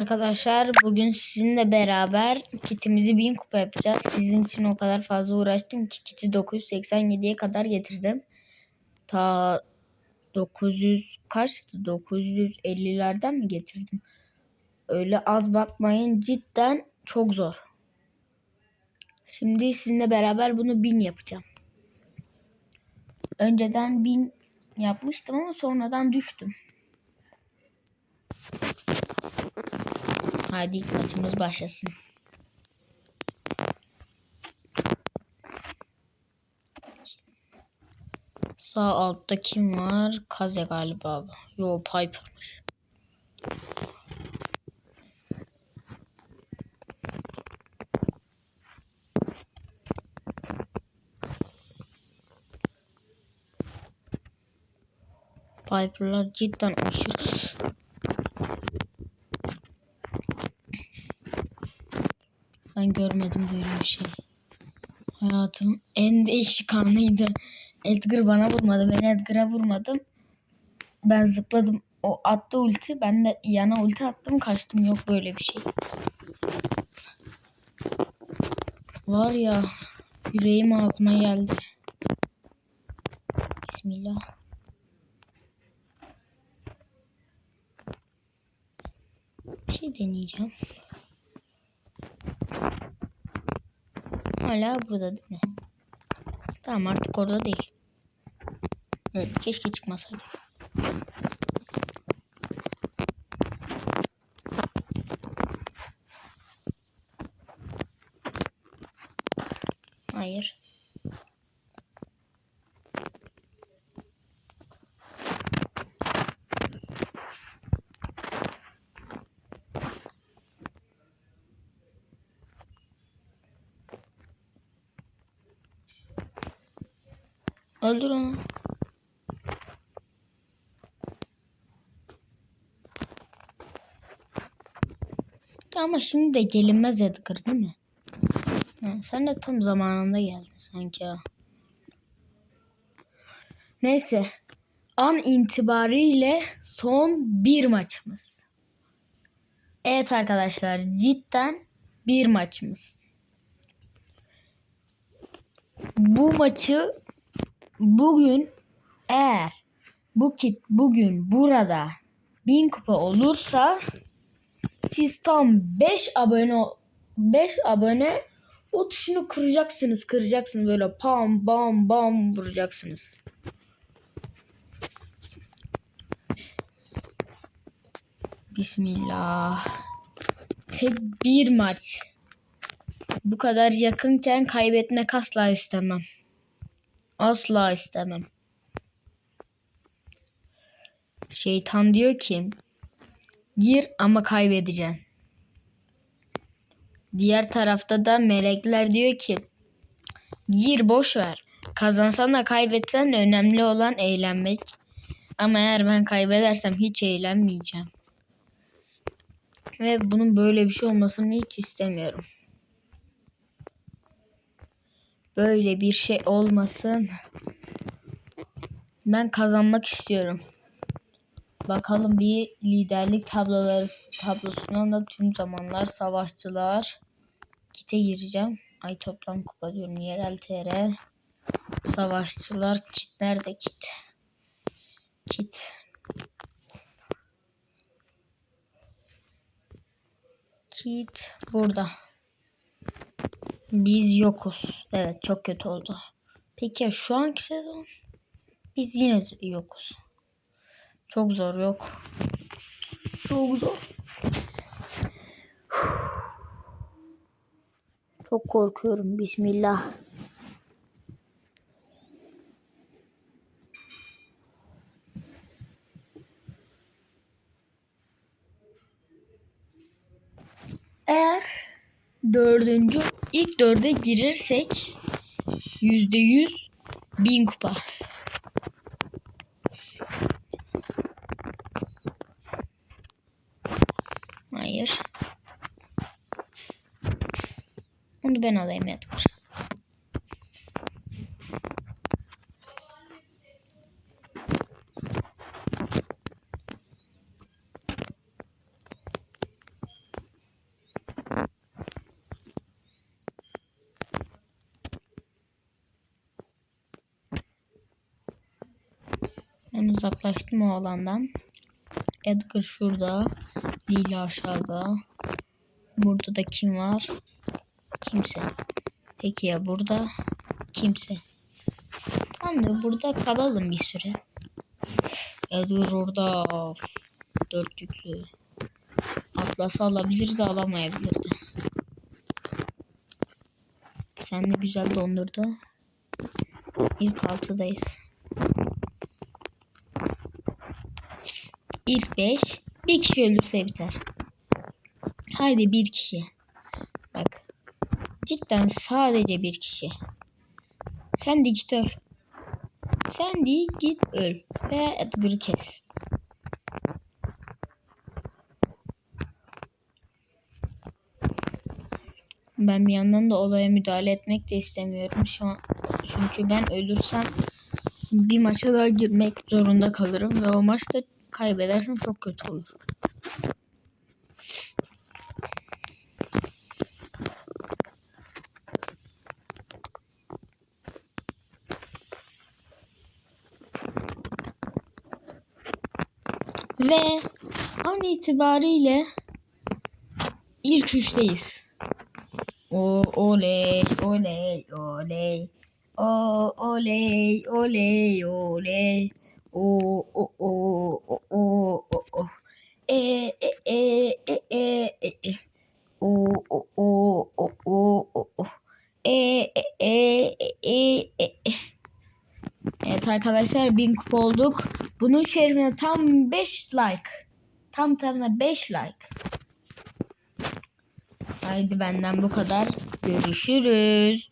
Arkadaşlar bugün sizinle beraber kitimizi 1000 kupa yapacağız. Sizin için o kadar fazla uğraştım ki kiti 987'ye kadar getirdim. Ta 900 kaçtı? 950'lerden mi getirdim? Öyle az bakmayın cidden çok zor. Şimdi sizinle beraber bunu 1000 yapacağım. Önceden 1000 yapmıştım ama sonradan düştüm. Hadi ilk maçımız başlasın. Sağ altta kim var? Kaze galiba. Yo Piper'mış. Piper'lar cidden aşırı Ben görmedim böyle bir şey. Hayatım en değişik anıydı. Edgar bana vurmadı. Ben Edgar'a vurmadım. Ben zıpladım. O attı ulti. Ben de yana ulti attım. Kaçtım. Yok böyle bir şey. Var ya yüreğim ağzıma geldi. Bismillah. Bir şey deneyeceğim. Hala burada değil mi? Tamam artık orada değil. Evet keşke çıkmasaydık. Hayır. Öldür onu. Ama şimdi de gelinmez Edgar değil mi? Ha, sen de tam zamanında geldin sanki. Neyse. An itibariyle son bir maçımız. Evet arkadaşlar cidden bir maçımız. Bu maçı bugün eğer bu kit bugün burada 1000 kupa olursa siz tam 5 abone 5 abone o tuşunu kıracaksınız kıracaksınız böyle pam bam bam vuracaksınız. Bismillah. Tek bir maç. Bu kadar yakınken kaybetmek asla istemem. Asla istemem. Şeytan diyor ki gir ama kaybedeceksin. Diğer tarafta da melekler diyor ki gir boş ver. Kazansan da kaybetsen önemli olan eğlenmek. Ama eğer ben kaybedersem hiç eğlenmeyeceğim. Ve bunun böyle bir şey olmasını hiç istemiyorum. Böyle bir şey olmasın. Ben kazanmak istiyorum. Bakalım bir liderlik tabloları tablosundan da tüm zamanlar savaşçılar. Kite gireceğim. Ay toplam kupa diyorum. Yerel TR. Savaşçılar. Kit nerede kit? Kit. Kit burada. Biz yokuz. Evet çok kötü oldu. Peki ya şu anki sezon? Biz yine yokuz. Çok zor yok. Çok zor. Çok korkuyorum. Bismillah. Eğer dördüncü ilk dörde girirsek yüzde yüz bin kupa. Hayır. Onu ben alayım Edgar. Ben uzaklaştım o alandan. Edgar şurada. Lila aşağıda. Burada da kim var? Kimse. Peki ya burada? Kimse. Tamam burada kalalım bir süre. Edgar orada. Dörtlüklü. Atlas'ı alabilirdi alamayabilirdi. Sen de güzel dondurdu. İlk altıdayız. İlk beş. Bir kişi ölürse biter. Haydi bir kişi. Bak. Cidden sadece bir kişi. Sen de git öl. Sen de git öl. Ve Edgar'ı kes. Ben bir yandan da olaya müdahale etmek de istemiyorum şu an. Çünkü ben ölürsem bir maça daha girmek zorunda kalırım ve o maçta kaybedersem çok kötü olur. Ve an itibariyle ilk üçteyiz. O oley oley oley. O oley oley oley. O o o o o o. E e e e e e e. O o o o o o o. E e e e e e. Evet arkadaşlar 1000 kupa olduk. Bunun şerifine tam 5 like. Tam tamına 5 like. Haydi benden bu kadar. Görüşürüz.